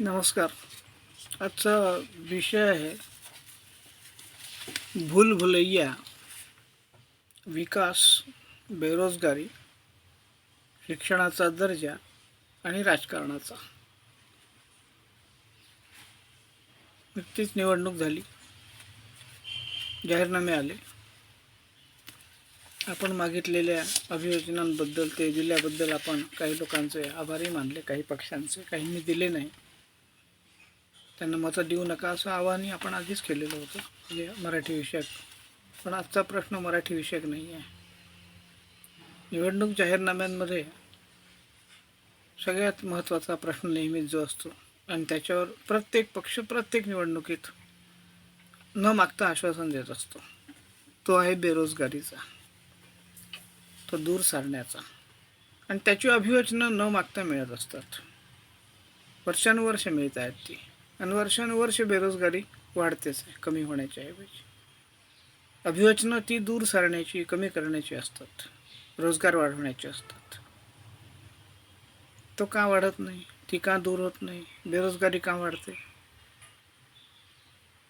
नमस्कार. आजचा विषय आहे भूल भुलैया विकास बेरोजगारी शिक्षणाचा दर्जा आणि राजकारणाचा. नुकतीच निवडणूक झाली. जाहीरनामे आले. आपण मागितलेल्या अभियोजनांबद्दल ते दिल्याबद्दल आपण काही लोकांचे आभारी मानले काही पक्षांचे काहींनी दिले नाही. त्यांना मतं देऊ नका असं आवाहनही आपण आधीच केलेलं होतं म्हणजे मराठी विषयक. पण आजचा प्रश्न मराठी विषयक नाही आहे. निवडणूक जाहीरनाम्यांमध्ये सगळ्यात महत्त्वाचा प्रश्न नेहमीच जो असतो आणि त्याच्यावर प्रत्येक पक्ष प्रत्येक निवडणुकीत न मागता आश्वासन देत असतो तो आहे बेरोजगारीचा. तो दूर सारण्याचा. आणि त्याची अभिवचनं न मागता मिळत असतात. वर्षानुवर्ष मिळत आहेत ती. आणि वर्षानुवर्ष बेरोजगारी वाढतेच आहे कमी होण्याच्या ऐवजी. अभियोजनं ती दूर सारण्याची कमी करण्याची असतात. रोजगार वाढवण्याची असतात. तो का वाढत नाही? ती का दूर होत नाही? बेरोजगारी का वाढते?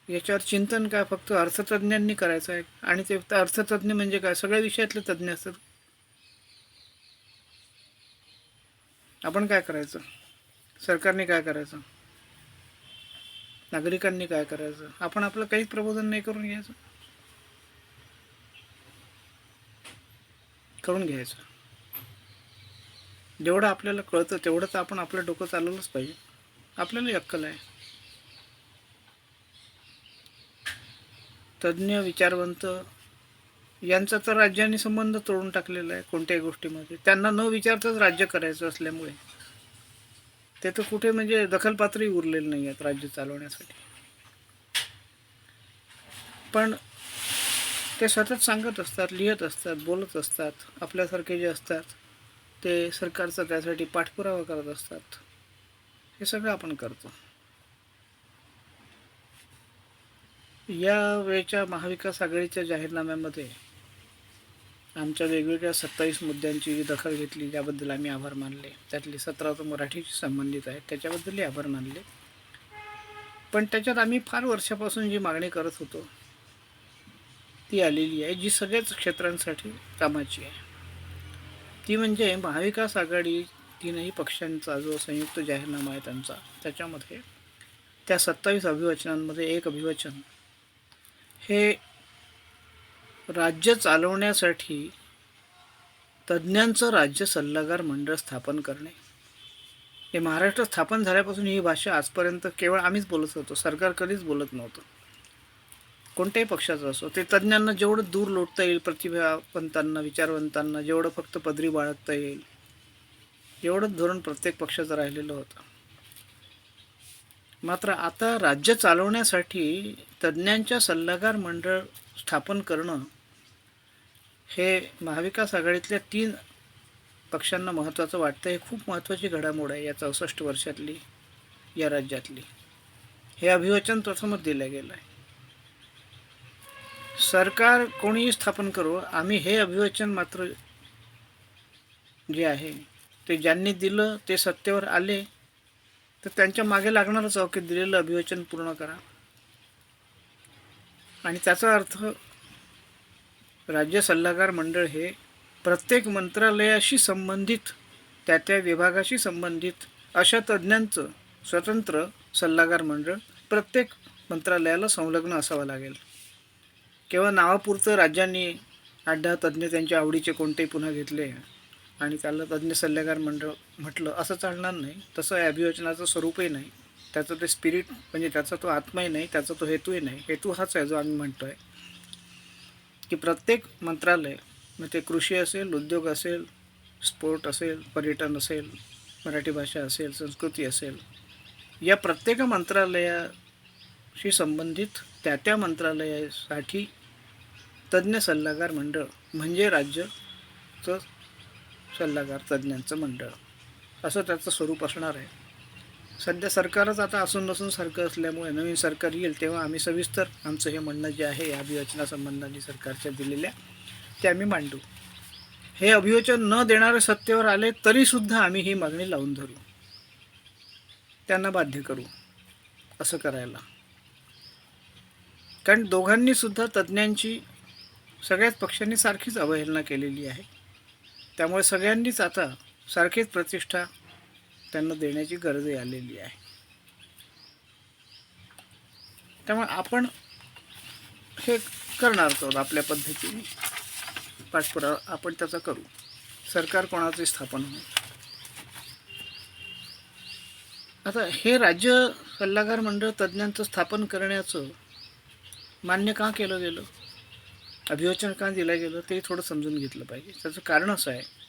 याच्यावर चिंतन काय फक्त अर्थतज्ञांनी करायचं आहे. आणि ते फक्त अर्थतज्ञ म्हणजे काय? सगळ्या विषयातले तज्ज्ञ असतात. आपण काय करायचं? सरकारने काय करायचं? नागरिकांनी काय करायचं? आपण आपलं काहीच प्रबोधन नाही करून घ्यायचं. करून घ्यायचं. जेवढं आपल्याला कळतं तेवढं तर आपण आपलं डोकं चालवलंच पाहिजे. आपल्याला अक्कल आहे. तज्ज्ञ विचारवंत यांचा तर राज्याने संबंध तोडून टाकलेला आहे कोणत्याही गोष्टीमध्ये. त्यांना न विचारताच राज्य करायचं असल्यामुळे. ते तर कुठे म्हणजे दखलपात्रही उरलेले नाही आहेत राज्य चालवण्यासाठी. पण ते सतत सांगत असतात लिहित असतात बोलत असतात आपल्यासारखे जे असतात ते सरकारचा त्यासाठी पाठपुरावा करत असतात. हे सगळं आपण करतो. या वेळच्या महाविकास आघाडीच्या जाहीरनाम्यामध्ये आमच्या वेगवेगळ्या सत्तावीस मुद्द्यांची जी दखल घेतली त्याबद्दल आम्ही आभार मानले. त्यातली सतरा तर मराठीशी संबंधित आहेत त्याच्याबद्दलही आभार मानले. पण त्याच्यात आम्ही फार वर्षापासून जी मागणी करत होतो ती आलेली आहे जी सगळ्याच क्षेत्रांसाठी कामाची आहे. ती म्हणजे महाविकास आघाडी तीनही पक्षांचा जो संयुक्त जाहीरनामा आहे त्यांचा त्याच्यामध्ये त्या सत्तावीस अभिवचनांमध्ये एक अभिवचन हे राज्य चालवण्यासाठी तज्ज्ञांचं राज्य सल्लागार मंडळ स्थापन करणे. हे महाराष्ट्र स्थापन झाल्यापासून ही भाषा आजपर्यंत केवळ आम्हीच बोलत होतो सरकार कधीच बोलत नव्हतं. कोणत्याही पक्षाचं असो ते तज्ज्ञांना जेवढं दूर लोटता येईल प्रतिभावंतांना विचारवंतांना जेवढं फक्त पदरी बाळगता येईल एवढंच धोरण प्रत्येक पक्षाचं राहिलेलं होतं. मात्र आता राज्य चालवण्यासाठी तज्ज्ञांच्या सल्लागार मंडळ स्थापन करणं हे महाविकास आघाडीतल्या तीन पक्षांना महत्त्वाचं वाटतं. हे खूप महत्त्वाची घडामोड आहे या चौसष्ट वर्षातली या राज्यातली. हे अभिवचन प्रथमच दिलं गेलं आहे. सरकार कोणीही स्थापन करो आम्ही हे अभिवचन मात्र जे आहे ते ज्यांनी दिलं ते सत्तेवर आले तर त्यांच्या मागे लागणारं चौकीत दिलेलं अभिवचन पूर्ण करा. आणि त्याचा अर्थ राज्य सल्लागार मंडळ हे प्रत्येक मंत्रालयाशी संबंधित त्या त्या विभागाशी संबंधित अशा तज्ज्ञांचं स्वतंत्र सल्लागार मंडळ प्रत्येक मंत्रालयाला संलग्न असावं लागेल. केवळ नावापुरतं राज्यांनी आठ दहा तज्ज्ञ त्यांच्या आवडीचे कोणतेही पुन्हा घेतले आणि त्याला तज्ज्ञ सल्लागार मंडळ म्हटलं असं चालणार नाही. तसं या अभियोजनाचं स्वरूपही नाही. त्याचं ते स्पिरिट म्हणजे त्याचा तो आत्माही नाही त्याचा तो हेतूही नाही. हेतू हाच आहे जो आम्ही म्हणतो आहे की प्रत्येक मंत्रालय मग ते कृषी असेल उद्योग असेल स्पोर्ट असेल पर्यटन असेल मराठी भाषा असेल संस्कृती असेल या प्रत्येक मंत्रालयाशी संबंधित त्या त्या मंत्रालयासाठी तज्ज्ञ सल्लागार मंडळ म्हणजे राज्याचं सल्लागार तज्ज्ञांचं मंडळ. असं त्याचं स्वरूप असणार आहे. सध्या सरकारच आता असून नसून सारखं असल्यामुळे नवीन सरकार येईल तेव्हा आम्ही सविस्तर आमचं हे म्हणणं जे आहे या अभिवचनासंबंधाने सरकारच्या दिलेल्या ते आम्ही मांडू. हे अभिवचन न देणारे सत्तेवर आले तरीसुद्धा आम्ही ही मागणी लावून धरू. त्यांना बाध्य करू असं करायला. कारण दोघांनी सुद्धा तज्ज्ञांची सगळ्याच पक्षांनी सारखीच अवहेलना केलेली आहे. त्यामुळे सगळ्यांनीच आता सारखीच प्रतिष्ठा त्यांना देण्याची गरज आलेली आहे. त्यामुळे आपण हे करणार आहोत आपल्या पद्धतीने. पाठपुरावा आपण त्याचा करू. सरकार कोणाचे स्थापन होईल? आता हे राज्य सल्लागार मंडळ तज्ज्ञांचं स्थापन करण्याचं मान्य का केलं गेलं? अभिवचन का दिलं गेलं? ते थोडं समजून घेतलं पाहिजे. त्याचं कारण असं आहे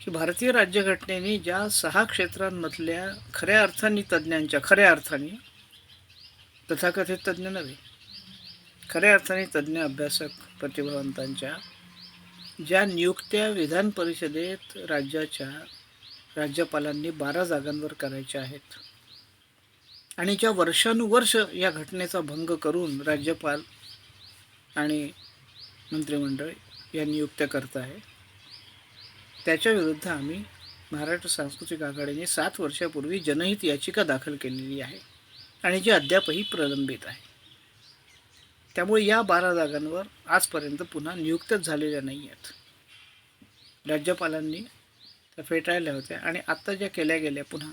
की भारतीय राज्यघटनेने ज्या सहा क्षेत्रांमधल्या खऱ्या अर्थाने तज्ज्ञांच्या खऱ्या अर्थाने तथाकथित तज्ज्ञ नव्हे खऱ्या अर्थाने तज्ज्ञ अभ्यासक प्रतिभावंतांच्या ज्या नियुक्त्या विधान परिषदेत राज्याच्या राज्यपालांनी बारा जागांवर करायच्या आहेत आणि ज्या वर्षानुवर्ष या घटनेचा भंग करून राज्यपाल आणि मंत्रिमंडळ या नियुक्त्या करत आहे त्याच्या विरुद्ध आम्ही महाराष्ट्र सांस्कृतिक आघाडीने सात वर्षापूर्वी जनहित याचिका दाखल केलेली आहे आणि जी अद्यापही प्रलंबित आहे. त्यामुळे या बारा जागांवर आजपर्यंत पुन्हा नियुक्तच झालेल्या नाही आहेत राज्यपालांनी त्या फेटाळल्या होत्या आणि आत्ता ज्या केल्या गेल्या पुन्हा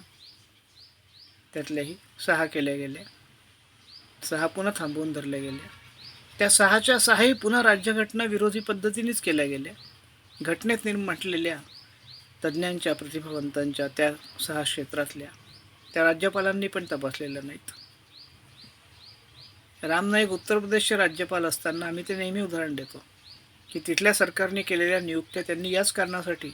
त्यातल्याही सहा केल्या गेल्या. सहा पुन्हा थांबवून धरल्या गेल्या. त्या सहाच्या सहाही पुन्हा राज्यघटना विरोधी पद्धतीनेच केल्या गेल्या. घटनेत निर्म म्हटलेल्या तज्ज्ञांच्या प्रतिभावंतांच्या त्या सहा क्षेत्रातल्या त्या राज्यपालांनी पण तपासलेल्या नाहीत. राम नाईक उत्तर प्रदेशचे राज्यपाल असताना आम्ही ते नेहमी उदाहरण देतो की तिथल्या सरकारने केलेल्या नियुक्त्या त्यांनी याच कारणासाठी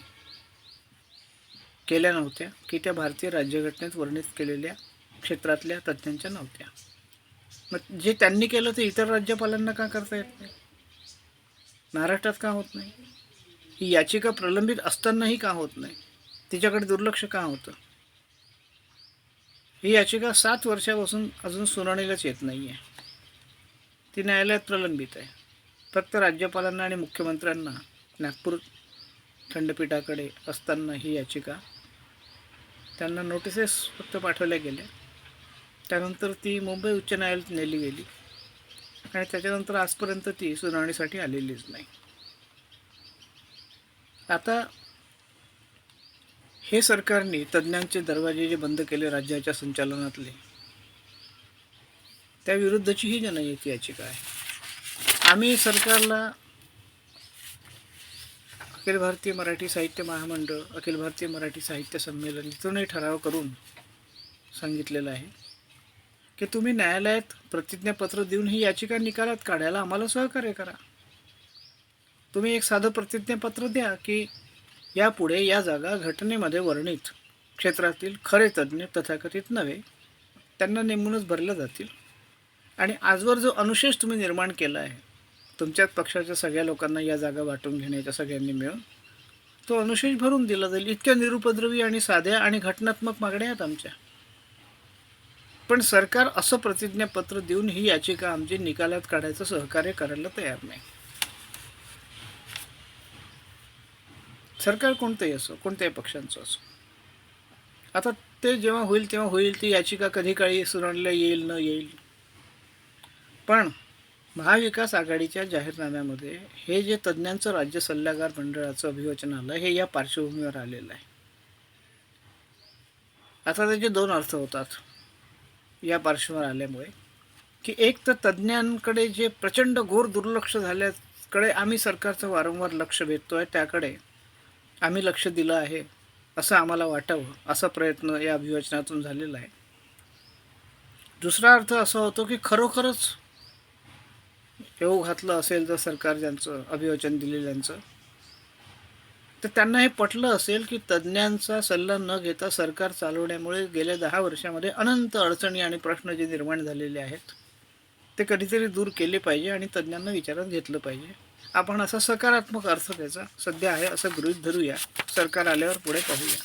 केल्या नव्हत्या की त्या भारतीय राज्यघटनेत वर्णित केलेल्या क्षेत्रातल्या तज्ज्ञांच्या नव्हत्या. मग जे त्यांनी केलं ते इतर राज्यपालांना का करता येत नाही? महाराष्ट्रात का होत नाही? ही याचिका प्रलंबित असतानाही का होत नाही? तिच्याकडे दुर्लक्ष का होतं? ही याचिका सात वर्षापासून अजून सुनावणीलाच येत नाही आहे ती न्यायालयात प्रलंबित आहे. फक्त राज्यपालांना आणि मुख्यमंत्र्यांना नागपूर खंडपीठाकडे असताना ही याचिका त्यांना नोटिसेस फक्त पाठवल्या गेल्या. त्यानंतर ती मुंबई उच्च न्यायालयात नेली गेली आणि त्याच्यानंतर आजपर्यंत ती सुनावणीसाठी आलेलीच नाही. आता हे सरकारने तज्ज्ञांचे दरवाजे जे बंद केले राज्याच्या संचालनातले त्याविरुद्धची ही जनहित याचिका आहे. आम्ही सरकारला अखिल भारतीय मराठी साहित्य महामंडळ अखिल भारतीय मराठी साहित्य संमेलन इथूनही ठराव करून सांगितलेलं आहे की तुम्ही न्यायालयात प्रतिज्ञापत्र देऊन ही याचिका निकालात काढायला आम्हाला सहकार्य करा. तुम्ही एक साधं प्रतिज्ञापत्र द्या की यापुढे या जागा घटनेमध्ये वर्णित क्षेत्रातील खरे तज्ज्ञ तथाकथित नव्हे त्यांना नेमूनच भरल्या जातील. आणि आजवर जो अनुशेष तुम्ही निर्माण केला आहे तुमच्याच पक्षाच्या सगळ्या लोकांना या जागा वाटून घेण्याच्या सगळ्यांनी मिळून तो अनुशेष भरून दिला जाईल. इतक्या निरुपद्रवी आणि साध्या आणि घटनात्मक मागण्या आहेत आमच्या. पण सरकार असं प्रतिज्ञापत्र देऊन ही याचिका आमची निकालात काढायचं सहकार्य करायला तयार नाही. सरकार कोणतंही असो कोणत्याही पक्षांचं असो. आता ते जेव्हा होईल तेव्हा होईल ती याचिका कधी काळी सुनावणीला येईल न येईल. पण महाविकास आघाडीच्या जाहीरनाम्यामध्ये हे जे तज्ज्ञांचं राज्य सल्लागार मंडळाचं अभिवचन आलं हे या पार्श्वभूमीवर आलेलं आहे. आता त्याचे दोन अर्थ होतात या पार्श्वभूमीवर आल्यामुळे की एक तर तज्ज्ञांकडे जे प्रचंड घोर दुर्लक्ष झाल्याकडे आम्ही सरकारचं वारंवार लक्ष भेटतो आहे त्याकडे आम्ही लक्ष दिलं आहे असं आम्हाला वाटावं असा प्रयत्न या अभिवचनातून झालेला आहे. दुसरा अर्थ असा होतो की खरोखरच येऊ घातलं असेल तर सरकार ज्यांचं अभिवचन दिलेल्यांचं तर त्यांना हे पटलं असेल की तज्ज्ञांचा सल्ला न घेता सरकार चालवण्यामुळे गेल्या दहा वर्षामध्ये अनंत अडचणी आणि प्रश्न जे निर्माण झालेले आहेत ते कधीतरी दूर केले पाहिजे आणि तज्ज्ञांना विचारात घेतलं पाहिजे. आपण असा सकारात्मक अर्थ त्याचा सध्या आहे असं गृहीत धरूया. सरकार आल्यावर पुढे पाहूया.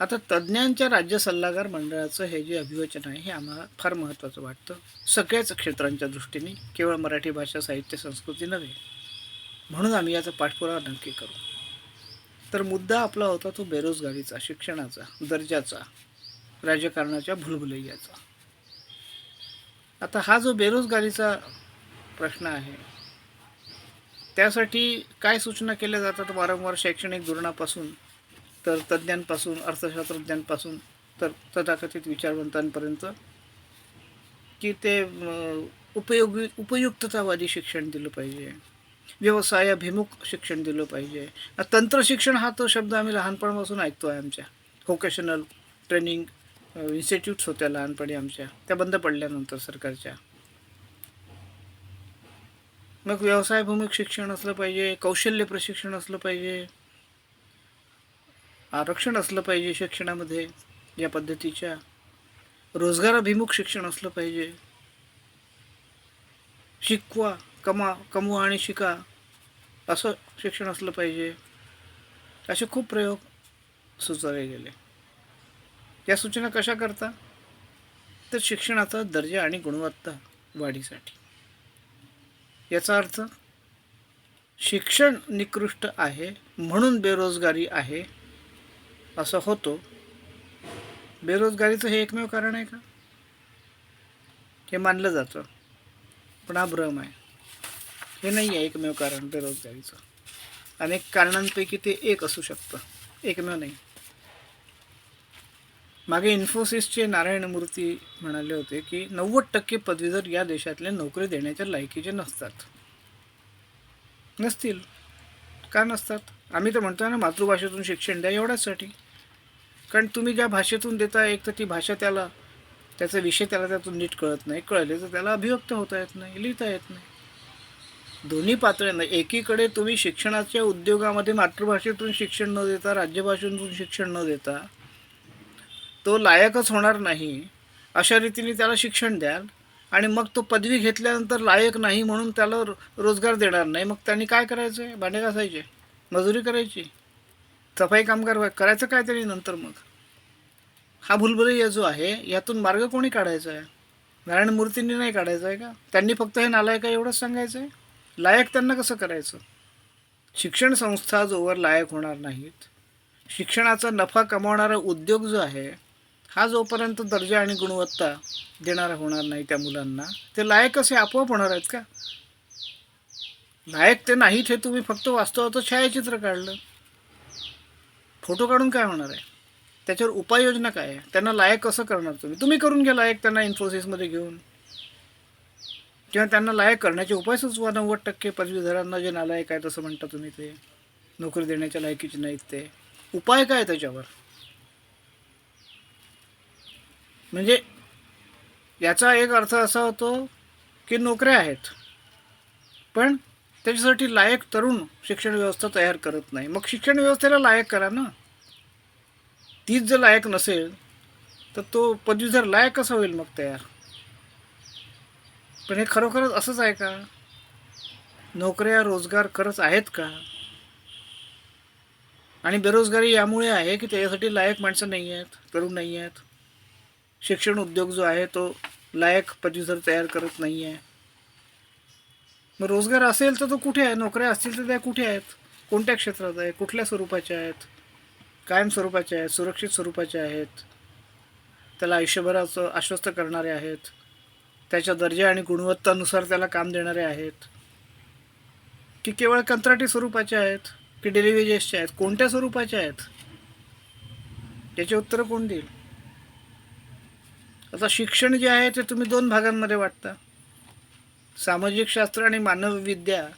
आता तज्ज्ञांच्या राज्य सल्लागार मंडळाचं हे जे अभिवचन आहे हे आम्हाला फार महत्त्वाचं वाटतं. सगळ्याच क्षेत्रांच्या दृष्टीने केवळ मराठी भाषा साहित्य संस्कृती नव्हे म्हणून आम्ही याचा पाठपुरावा नक्की करू. तर मुद्दा आपला होता तो बेरोजगारीचा शिक्षणाचा दर्जाचा राजकारणाच्या भुलभुलैयाचा. आता हा जो बेरोजगारीचा प्रश्न आहे. त्यासाठी काय सूचना केल्या जातात? वारंवार शैक्षणिक धोरणापासून तर तज्ज्ञांपासून अर्थशास्त्रज्ञांपासून तर तथाकथित विचारवंतांपर्यंत की ते उपयोगी उपयुक्ततावादी शिक्षण दिलं पाहिजे. व्यवसायाभिमुख शिक्षण दिलं पाहिजे. तंत्रशिक्षण हा तो शब्द आम्ही लहानपणापासून ऐकतो आहे आमच्या व्होकेशनल ट्रेनिंग इन्स्टिट्यूट्स होत्या लहानपणी आमच्या. त्या बंद पडल्यानंतर सरकारच्या. मग व्यवसायभूमिक शिक्षण असलं पाहिजे कौशल्य प्रशिक्षण असलं पाहिजे आरक्षण असलं पाहिजे शिक्षणामध्ये या पद्धतीच्या रोजगाराभिमुख शिक्षण असलं पाहिजे. शिकवा कमा कमवा आणि शिका असं शिक्षण असलं पाहिजे. असे खूप प्रयोग सुचवले गेले. या सूचना कशा करता? तर शिक्षणाचा दर्जा आणि गुणवत्ता वाढीसाठी. याचा अर्थ शिक्षण निकृष्ट आहे म्हणून बेरोजगारी आहे असं होतो. बेरोजगारीचं हे एकमेव कारण आहे का? हे मानलं जातं. पण हा भ्रम आहे. हे नाही आहे एकमेव कारण बेरोजगारीचं. अनेक कारणांपैकी ते एक असू शकतं. एकमेव नाही. मागे इन्फोसिसचे नारायण मूर्ती म्हणाले होते की नव्वद टक्के पदवीधर या देशातले नोकरी देण्याच्या लायकीचे नसतात. नसतील. का नसतात? आम्ही तर म्हणतो ना मातृभाषेतून शिक्षण द्या एवढ्याचसाठी. कारण तुम्ही ज्या भाषेतून देता एक तर ती भाषा त्याला त्याचा विषय त्याला त्यातून नीट कळत नाही. कळले तर त्याला अभिव्यक्त होता येत नाही लिहिता येत नाही. दोन्ही पातळ्यांना एकीकडे तुम्ही शिक्षणाच्या उद्योगामध्ये मातृभाषेतून शिक्षण न देता राज्यभाषेतून शिक्षण न देता तो लायकच होणार नाही अशा रीतीने त्याला शिक्षण द्याल आणि मग तो पदवी घेतल्यानंतर लायक नाही म्हणून त्याला रो- रोजगार देणार नाही. मग त्यांनी काय करायचं? आहे भांडे घासायचे मजुरी करायची सफाई कामगार करायचं काय तरी नंतर मग? हा भुलभुलैया जो आहे यातून मार्ग कोणी काढायचा आहे? नारायण मूर्तींनी नाही काढायचं आहे का? त्यांनी फक्त हे नालायक आहे एवढंच सांगायचं आहे? लायक त्यांना कसं करायचं? शिक्षण संस्था जोवर लायक होणार नाहीत शिक्षणाचा नफा कमावणारा उद्योग जो आहे हा जोपर्यंत दर्जा आणि गुणवत्ता देणारा होणार नाही त्या मुलांना ते लायक असे आपोआप होणार आहेत का? लायक ते नाहीत हे तुम्ही फक्त वास्तवाचं छायाचित्र काढलं. फोटो काढून काय होणार आहे? त्याच्यावर उपाययोजना काय आहे? त्यांना लायक कसं करणार तुम्ही? तुम्ही करून घ्या लायक त्यांना इन्फोसिसमध्ये घेऊन. किंवा त्यांना लायक करण्याचे उपाय सुचवा. नव्वद टक्के पदवीधरांना जे नालायक आहे तसं म्हणता तुम्ही ते. नोकरी देण्याच्या लायकीचे नाहीत ते. उपाय काय त्याच्यावर? म्हणजे याचा एक अर्थ असा होतो की नोकऱ्या आहेत पण त्याच्यासाठी लायक तरुण शिक्षण व्यवस्था तयार करत नाही. मग शिक्षण व्यवस्थेला लायक करा ना. तीच जर लायक नसेल तर तो पदवीधर लायक कसा होईल मग तयार? पण हे खरोखरच असंच आहे का? नोकऱ्या रोजगार खरंच आहेत का? आणि बेरोजगारी यामुळे आहे की त्याच्यासाठी लायक माणसं नाही आहेत तरुण नाही आहेत? शिक्षण उद्योग जो आहे तो लायक पदवीधर तयार करत नाही आहे. मग रोजगार असेल तर तो कुठे आहे? नोकऱ्या असतील तर त्या कुठे आहेत? कोणत्या क्षेत्रात आहे? कुठल्या स्वरूपाच्या आहेत? कायम स्वरूपाच्या आहेत? सुरक्षित स्वरूपाच्या आहेत? त्याला आयुष्यभराचं आश्वस्त करणारे आहेत? त्याच्या दर्जा आणि गुणवत्तानुसार त्याला काम देणारे आहेत? की केवळ कंत्राटी स्वरूपाचे आहेत? की डेली आहेत? कोणत्या स्वरूपाचे आहेत? याचे उत्तर कोण देईल? आता शिक्षण जे आहे ते तुम्ही दोन भागांमध्ये वाटता. सामाजिक शास्त्र आणि मानवविद्या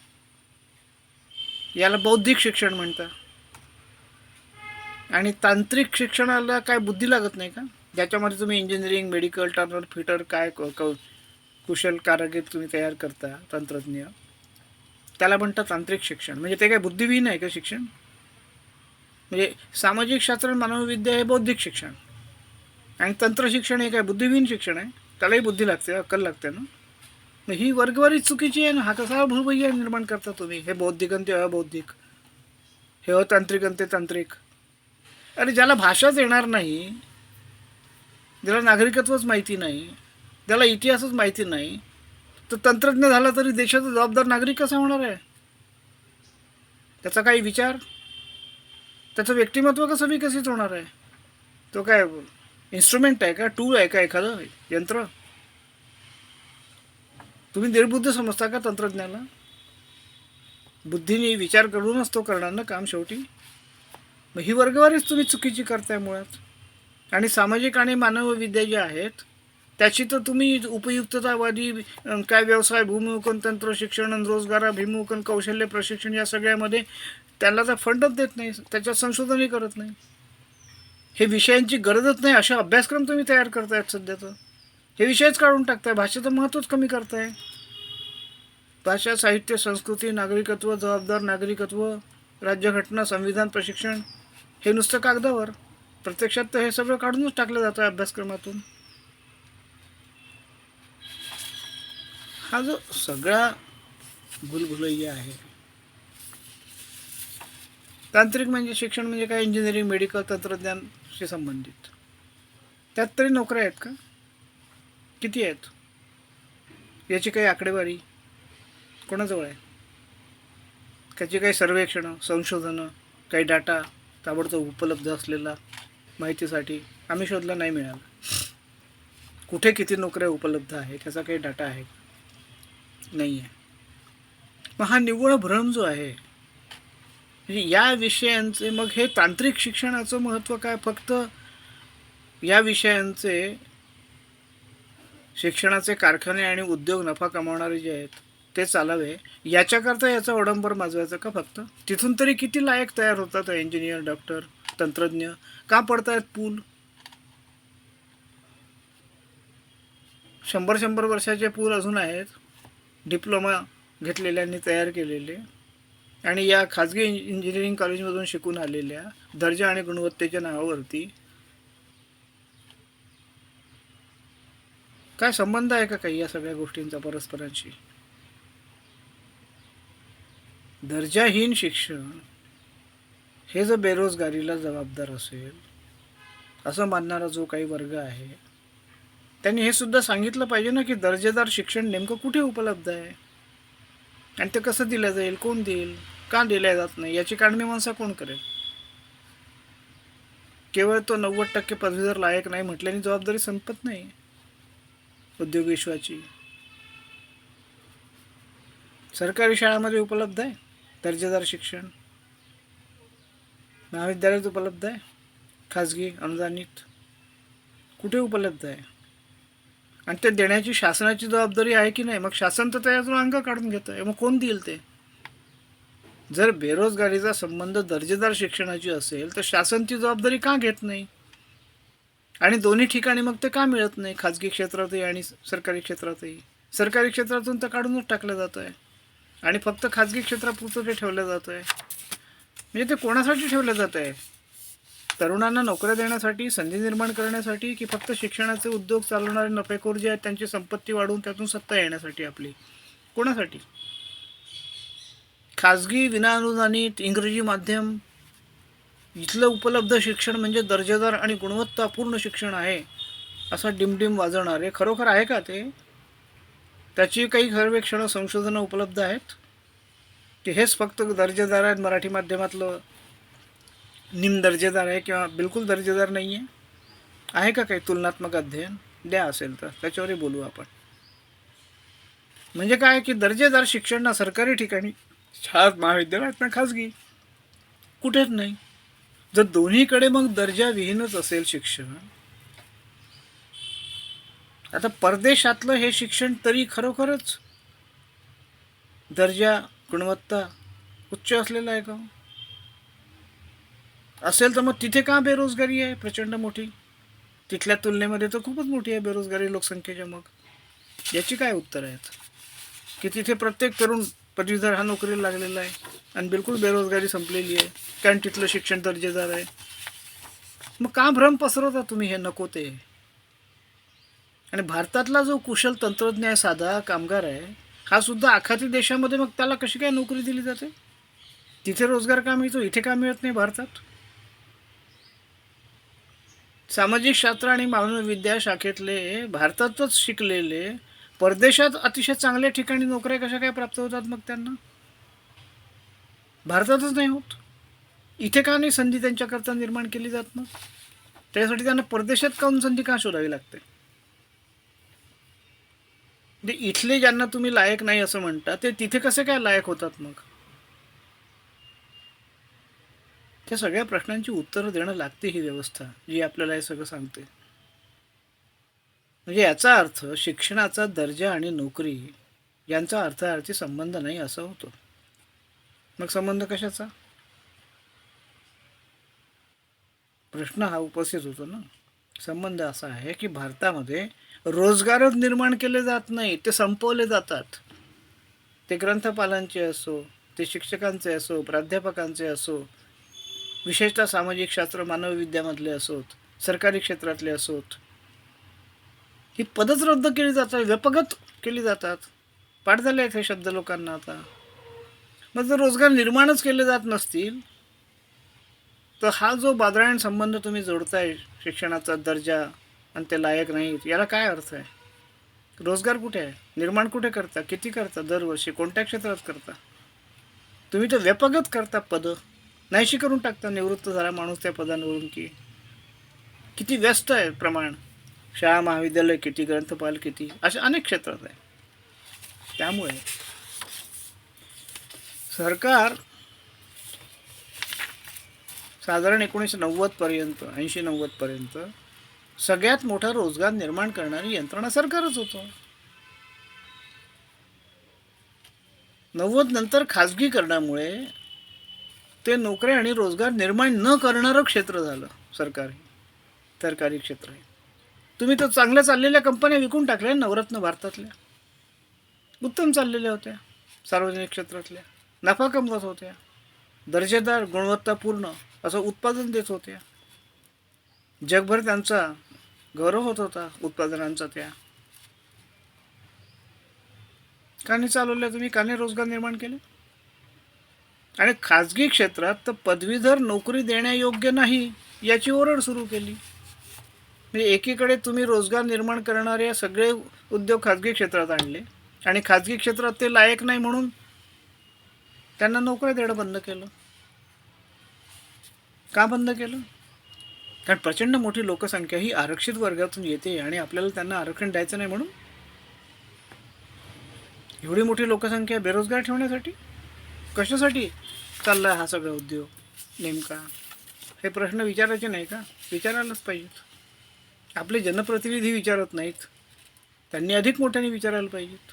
याला बौद्धिक शिक्षण म्हणता आणि तांत्रिक शिक्षणाला काय बुद्धी लागत नाही का? ज्याच्यामध्ये तुम्ही इंजिनिअरिंग मेडिकल टर्नर फिटर काय क- क- कुशल कारागीर तुम्ही तयार करता तंत्रज्ञ. त्याला म्हणतात तांत्रिक शिक्षण. म्हणजे ते काय बुद्धिविहीन आहे का शिक्षण? म्हणजे सामाजिक शास्त्र आणि मानवविद्या हे बौद्धिक शिक्षण. आणि तंत्र शिक्षण हे काय बुद्धिविहीन शिक्षण आहे. त्यालाही बुद्धी लागते अक्कल लागते ना. मग ही वर्गवारी चुकीची आहे ना हा कसा भूभय्या निर्माण करता तुम्ही? हे बौद्धिक आणि ते अबौद्धिक. हे अतांत्रिक आणि ते तांत्रिक. अरे ज्याला भाषाच येणार नाही ज्याला नागरिकत्वच माहिती नाही ज्याला इतिहासच माहिती नाही तर तंत्रज्ञ झाला तरी देशाचा जबाबदार नागरिक कसा होणार आहे? त्याचा काही विचार? त्याचं व्यक्तिमत्व कसं विकसित होणार आहे? तो काय इन्स्ट्रुमेंट आहे का? टूल आहे का एखादं? यंत्र? तुम्ही निर्बुद्ध समजता का तंत्रज्ञाला बुद्धीने विचार करूनच तो करणार ना काम शेवटी? मग ही वर्गवारीच तुम्ही चुकीची करताय मुळात. आणि सामाजिक आणि मानव विद्या ज्या आहेत त्याची तर तुम्ही उपयुक्ततावादी काय व्यवसाय भूमिमुखन तंत्र शिक्षण आणि रोजगाराभिमुखन कौशल्य प्रशिक्षण या सगळ्यामध्ये त्याला तर फंडच देत नाही. त्याच्यात संशोधनही करत नाही. हे विषयांची गरजच नाही अशा अभ्यासक्रम तुम्ही तयार करतायत सध्या तर. हे विषयच काढून टाकताय भाषेचं महत्त्वच कमी करताय. भाषा साहित्य संस्कृती नागरिकत्व जबाबदार नागरिकत्व राज्यघटना संविधान प्रशिक्षण हे नुसतं कागदावर. प्रत्यक्षात तर हे सगळं काढूनच टाकलं जातं अभ्यासक्रमातून. हा जो सगळा गुलगुलय्या आहे तांत्रिक म्हणजे शिक्षण म्हणजे काय? इंजिनिअरिंग मेडिकल तंत्रज्ञान तंत्रज्ञानशी संबंधित. त्यात तरी नोकऱ्या आहेत का? किती आहेत? याची काही आकडेवारी कोणाजवळ आहे? त्याची काही सर्वेक्षणं संशोधनं काही डाटा ताबडतोब उपलब्ध असलेला माहितीसाठी आम्ही शोधला नाही मिळाला. कुठे किती नोकऱ्या उपलब्ध आहेत त्याचा काही डाटा आहे नाही आहे मग हा निव्वळ भ्रम जो आहे या विषयांचे मग हे तांत्रिक शिक्षणाचं महत्त्व काय? फक्त या विषयांचे शिक्षणाचे कारखाने आणि उद्योग नफा कमावणारे जे आहेत ते चालावे. याच्याकरता याचा ओडंबर माजवायचं का फक्त? तिथून तरी किती लायक तयार होतात इंजिनियर डॉक्टर तंत्रज्ञ? का पडतायत पूल? शंभर शंभर वर्षाचे पूल अजून आहेत. डिप्लोमा घेतलेल्यांनी तयार केलेले. आणि या खाजगी इंजिनिअरिंग कॉलेजमधून शिकून आलेल्या दर्जा आणि गुणवत्तेच्या नावावरती काय संबंध आहे का काही या सगळ्या गोष्टींचा परस्परांशी? दर्जाहीन शिक्षण हे जर बेरोजगारीला जबाबदार असेल असं मानणारा जो काही वर्ग आहे त्यांनी हे सुद्धा सांगितलं पाहिजे ना की दर्जेदार शिक्षण नेमकं कुठे उपलब्ध आहे? आणि ते कसं दिलं जाईल कोण देईल का दिल्या जात नाही याची काढणीमांसा कोण करेल? केवळ तो नव्वद टक्के पदवीधर लायक नाही म्हटल्याने जबाबदारी संपत नाही उद्योग विश्वाची. सरकारी शाळामध्ये उपलब्ध आहे दर्जेदार शिक्षण. महाविद्यालयात उपलब्ध आहे खाजगी अनुदानित. कुठे उपलब्ध आहे? आणि ते देण्याची शासनाची जबाबदारी आहे की नाही? मग शासन तर त्याच्यातून अंग काढून घेतं. आहे मग कोण देईल ते? जर बेरोजगारीचा संबंध दर्जेदार शिक्षणाची असेल तर शासन ती जबाबदारी का घेत नाही? आणि दोन्ही ठिकाणी मग ते का मिळत नाही? खाजगी क्षेत्रातही आणि सरकारी क्षेत्रातही. सरकारी क्षेत्रातून तर काढूनच टाकलं जातं आहे आणि फक्त खाजगी क्षेत्रापुरतं ते ठेवलं जातं आहे म्हणजे ते कोणासाठी ठेवलं जातं आहे तरुणांना नोकऱ्या देण्यासाठी संधी निर्माण करण्यासाठी की फक्त शिक्षणाचे उद्योग चालवणारे नफेखोर जे आहेत त्यांची संपत्ती वाढवून त्यातून सत्ता येण्यासाठी आपली? कोणासाठी? खाजगी विनाअनुदानित इंग्रजी माध्यम इथलं उपलब्ध शिक्षण म्हणजे दर्जेदार आणि गुणवत्तापूर्ण शिक्षण आहे असं डिमडिम वाजवणारे. खरोखर आहे का ते? त्याची काही सर्वेक्षणं संशोधनं उपलब्ध आहेत? की हेच फक्त दर्जेदार आहेत मराठी माध्यमातलं? निम दर्जेदार आहे किंवा बिलकुल दर्जेदार नाही आहे? आहे का काही तुलनात्मक अध्ययन? द्या असेल तर. त्याच्यावरही बोलू आपण. म्हणजे काय की दर्जेदार शिक्षण ना सरकारी ठिकाणी शाळा महाविद्यालयात ना खाजगी. कुठेच नाही. जर दोन्हीकडे मग दर्जाविहीनच असेल शिक्षण आता परदेशातलं हे शिक्षण तरी खरोखरच दर्जा गुणवत्ता उच्च असलेला आहे का हो? असेल तर मग तिथे का बेरोजगारी आहे? प्रचंड मोठी. तिथल्या तुलनेमध्ये तर खूपच मोठी आहे बेरोजगारी लोकसंख्येच्या मग. याची काय उत्तर आहेत? की तिथे प्रत्येक तरुण पदवीधर हा नोकरीला लागलेला आहे आणि बिलकुल बेरोजगारी संपलेली आहे. कारण तिथलं शिक्षण दर्जेदार आहे. मग का भ्रम पसरवता तुम्ही हे नको ते? आणि भारतातला जो कुशल तंत्रज्ञ आहे साधा कामगार आहे हा सुद्धा आखाती देशामध्ये मग त्याला कशी काय नोकरी दिली जाते? तिथे रोजगार का मिळतो? इथे का मिळत नाही भारतात? सामाजिक शास्त्र आणि मानवविद्या शाखेतले भारतातच शिकलेले परदेशात अतिशय चांगल्या ठिकाणी नोकऱ्या कशा काय प्राप्त होतात मग त्यांना? भारतातच नाही होत. इथे का नाही संधी त्यांच्याकरता निर्माण केली जात मग? त्यासाठी त्यांना परदेशात काहून संधी का शोधावी लागते? म्हणजे इथले ज्यांना तुम्ही लायक नाही असं म्हणता ते तिथे कसे काय लायक होतात मग? त्या सगळ्या प्रश्नांची उत्तरं देणं लागते ही व्यवस्था जी आपल्याला हे सगळं सांगते. म्हणजे याचा अर्थ शिक्षणाचा दर्जा आणि नोकरी यांचा अर्थार्थी संबंध नाही असा होतो. मग संबंध कशाचा? प्रश्न हा उपस्थित होतो ना. संबंध असा आहे की भारतामध्ये रोजगारच निर्माण केले जात नाही ते संपवले जातात. ते ग्रंथपालांचे असो ते शिक्षकांचे असो प्राध्यापकांचे असो विशेषतः सामाजिक शास्त्र मानवविद्यामधले असोत सरकारी क्षेत्रातले असोत ही पदच रद्द केली जातात व्यपगत केली जातात. पाठ झाले आहेत हे शब्द लोकांना आता. मग जर रोजगार निर्माणच केले जात नसतील तर हा जो बादरायण संबंध तुम्ही जोडताय शिक्षणाचा दर्जा आणि ते लायक नाहीत याला काय अर्थ आहे? रोजगार कुठे आहे? निर्माण कुठे करता? किती करता? दरवर्षी कोणत्या क्षेत्रात करता? तुम्ही तर व्यपगत करता पदं. नाहीशी करून टाकता निवृत्त झाला माणूस त्या पदांवरून की. किती व्यस्त आहे प्रमाण. शाळा महाविद्यालय किती ग्रंथपाल किती अशा अनेक क्षेत्रात आहे. त्यामुळे सरकार साधारण एकोणीसशे नव्वदपर्यंत ऐंशी नव्वदपर्यंत सगळ्यात मोठा रोजगार निर्माण करणारी यंत्रणा सरकारच होतं. नव्वद नंतर खाजगीकरणामुळे ते नोकऱ्या आणि रोजगार निर्माण न करणारं क्षेत्र झालं सरकारी सरकारी क्षेत्र आहे तुम्ही तर चांगल्या चाललेल्या कंपन्या विकून टाकल्या नवरत्न भारतातल्या. उत्तम चाललेल्या होत्या सार्वजनिक क्षेत्रातल्या. नफा कमवत होत्या. दर्जेदार गुणवत्तापूर्ण असं उत्पादन देत होत्या. जगभर त्यांचा गौरव होत होता उत्पादनांचा त्या. काने चालवल्या तुम्ही काने रोजगार निर्माण केले? आणि खाजगी क्षेत्रात तर पदवीधर नोकरी देण्यायोग्य नाही याची ओरड सुरू केली. म्हणजे एकीकडे तुम्ही रोजगार निर्माण करणारे सगळे उद्योग खाजगी क्षेत्रात आणले आणि खाजगी क्षेत्रात ते लायक नाही म्हणून त्यांना नोकऱ्या देणं बंद केलं. का बंद केलं? कारण प्रचंड मोठी लोकसंख्या ही आरक्षित वर्गातून येते आणि आपल्याला त्यांना आरक्षण द्यायचं नाही म्हणून? एवढी मोठी लोकसंख्या बेरोजगार ठेवण्यासाठी? कशासाठी चालला हा सगळा उद्योग नेमका? हे प्रश्न विचारायचे नाही का? विचारायलाच पाहिजेत. आपले जनप्रतिनिधी विचारत नाहीत. त्यांनी अधिक मोठ्याने विचारायला पाहिजेत.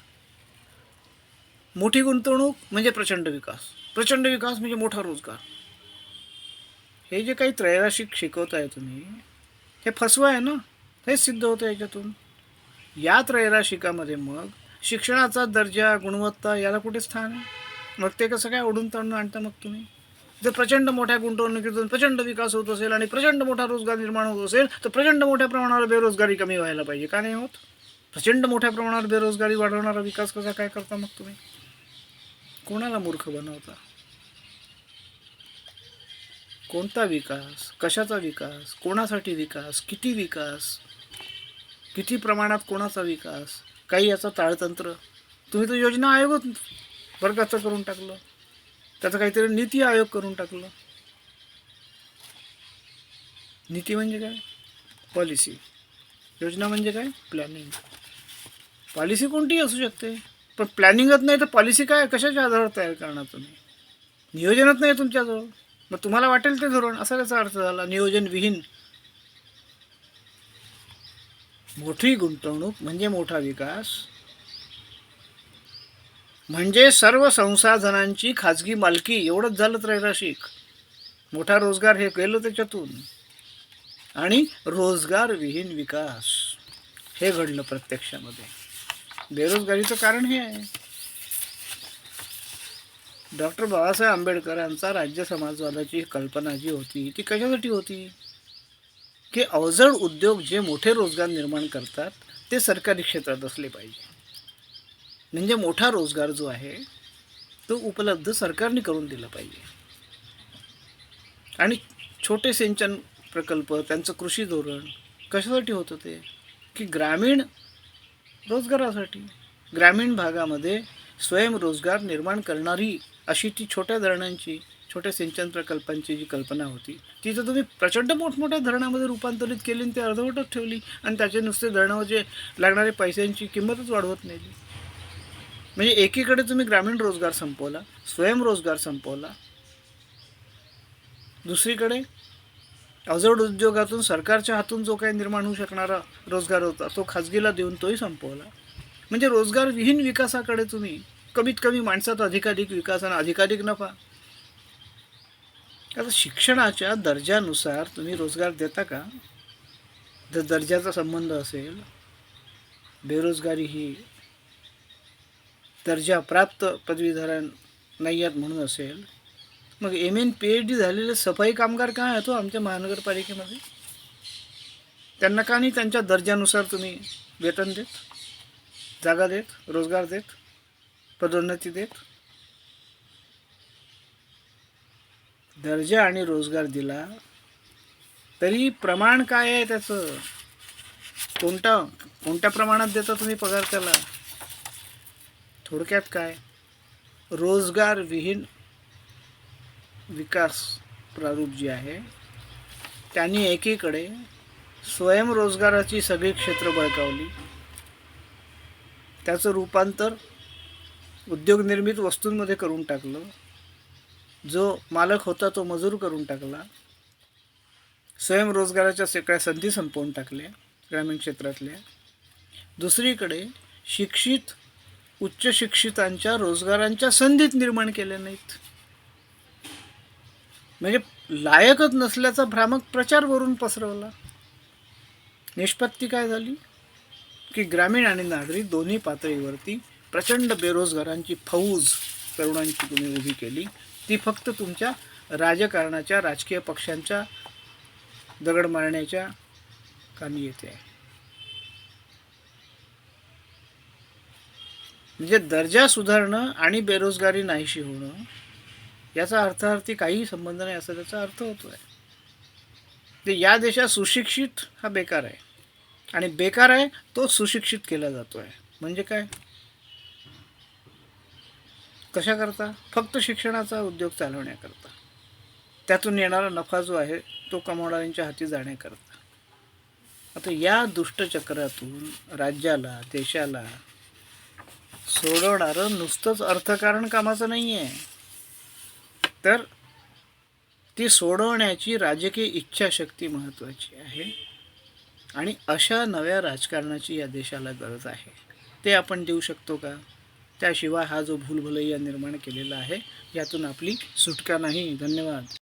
मोठी गुंतवणूक म्हणजे प्रचंड विकास. प्रचंड विकास म्हणजे मोठा रोजगार. हे जे काही त्रैराशिक शिकवत आहे तुम्ही हे फसवं आहे ना? हेच सिद्ध होतं याच्यातून. या त्रैराशिकामध्ये मग शिक्षणाचा दर्जा गुणवत्ता याला कुठे स्थान आहे? मग ते कसं काय ओढून ताणून आणता मग तुम्ही? जर प्रचंड मोठ्या गुंतवणुकीतून प्रचंड विकास होत असेल आणि प्रचंड मोठा रोजगार निर्माण होत असेल तर प्रचंड मोठ्या प्रमाणावर बेरोजगारी कमी व्हायला पाहिजे. का नाही होत? प्रचंड मोठ्या प्रमाणावर बेरोजगारी वाढवणारा विकास कसा काय करता मग तुम्ही? कोणाला मूर्ख बनवता? कोणता विकास? कशाचा विकास? कोणासाठी विकास? किती विकास? किती प्रमाणात कोणाचा विकास? काही याचा ताळतंत्र? तुम्ही तर योजना आयोगच वर्गाचं करून टाकलं. त्याचं काहीतरी नीती आयोग करून टाकलं. नीती म्हणजे काय? पॉलिसी. योजना म्हणजे काय? प्लॅनिंग. पॉलिसी कोणतीही असू शकते पण प्लॅनिंगच नाही तर पॉलिसी काय? कशाच्या आधारावर तयार करणार तुम्ही? नियोजनच नाही तुमच्याजवळ. मग तुम्हाला वाटेल ते धोरण. असा त्याचा अर्थ झाला? नियोजन विहीन. मोठी गुंतवणूक म्हणजे मोठा विकास. म्हणजे सर्व संसाधनांची खाजगी मालकी एवढंच झालं त्रैराशिक मोठा रोजगार हे केलं त्याच्यातून. आणि रोजगार विहीन विकास. हे घडलं प्रत्यक्षामध्ये. बेरोजगारीचं कारण हे आहे. डॉक्टर बाबासाहेब आंबेडकरांचा राज्य समाजवादाची कल्पना जी होती ती कशासाठी होती? की अवजड उद्योग जे मोठे रोजगार निर्माण करतात ते सरकारी क्षेत्रात असले पाहिजे. म्हणजे मोठा रोजगार जो आहे तो उपलब्ध सरकारने करून दिला पाहिजे. आणि छोटे सिंचन प्रकल्प त्यांचं कृषी धोरण कशासाठी होतं ते? की ग्रामीण रोजगारासाठी. ग्रामीण भागामध्ये स्वयंरोजगार निर्माण करणारी अशी ती छोट्या धरणांची छोट्या सिंचन प्रकल्पांची जी कल्पना होती ती तर तुम्ही प्रचंड मोठमोठ्या धरणामध्ये रूपांतरित केली आणि ती अर्धवटच ठेवली आणि त्याचे नुसते धरणावर लागणारे पैशांची किंमतच वाढवत नेली म्हणजे एकीकडे तुम्ही ग्रामीण रोजगार संपवला स्वयंरोजगार संपवला. दुसरीकडे अवजड उद्योगातून सरकारच्या हातून जो काही निर्माण होऊ शकणारा रोजगार होता तो खाजगीला देऊन तोही संपवला. म्हणजे रोजगारविहीन विकासाकडे तुम्ही कमीत कमी माणसात अधिकाधिक विकास आणि अधिकाधिक नफा. आता शिक्षणाच्या दर्जानुसार तुम्ही रोजगार देता का? जर दर्जाचा संबंध असेल बेरोजगारी ही दर्जा प्राप्त पदवीधरण नाही आहेत म्हणून असेल. मग M N P H D झालेले सफाई कामगार काय आहेत हो आमच्या महानगरपालिकेमध्ये? त्यांना का नाही त्यांच्या दर्जानुसार तुम्ही वेतन देत जागा देत रोजगार देत पदोन्नती देत? दर्जा आणि रोजगार दिला तरी प्रमाण काय आहे त्याचं? कोणता कोणत्या प्रमाणात देता तुम्ही पगार त्याला? थोडक्यात काय? रोजगार विहीन विकास प्रारूप जी आहे त्यांनी एकीकडे स्वयंरोजगाराची सगळी क्षेत्र बळकावली. त्याचं रूपांतर उद्योगनिर्मित वस्तूंमध्ये करून टाकलं. जो मालक होता तो मजूर करून टाकला. स्वयंरोजगाराच्या सगळ्या संधी संपवून टाकल्या ग्रामीण क्षेत्रातल्या. दुसरीकडे शिक्षित उच्च शिक्षितांच्या रोजगारांच्या संधीत निर्माण केल्या नाहीत. म्हणजे लायकच नसल्याचा भ्रामक प्रचार वरून पसरवला. निष्पत्ती काय झाली? की ग्रामीण आणि नागरी दोन्ही पातळीवरती प्रचंड बेरोजगारांची फौज तरुणांची तुम्ही उभी केली. ती फक्त तुमच्या राजकारणाच्या राजकीय पक्षांच्या दगड मारण्याच्या कामी येते आहे. म्हणजे दर्जा सुधारणं आणि बेरोजगारी नाहीशी होणं याचा अर्थार्थी काही संबंध नाही असा त्याचा अर्थ होतो आहे म्हणजे ते या देशात सुशिक्षित हा बेकार आहे. आणि बेकार आहे तो सुशिक्षित केला जातो आहे म्हणजे काय? कशाकरता? फक्त शिक्षणाचा उद्योग चालवण्याकरता. त्यातून येणारा नफा जो आहे तो कमावणाऱ्यांच्या हाती जाण्याकरता. आता या दुष्टचक्रातून राज्याला देशाला सोडवणारं नुसतंच अर्थकारण कामाचं नाही आहे तर ती सोडवण्याची राजकीय इच्छाशक्ती महत्त्वाची आहे आणि अशा नव्या राजकारणाची या देशाला गरज आहे. ते आपण देऊ शकतो का? त्याशिवाय हा जो भूलभुलैया निर्माण केलेला आहे यातून आपली सुटका नाही. धन्यवाद.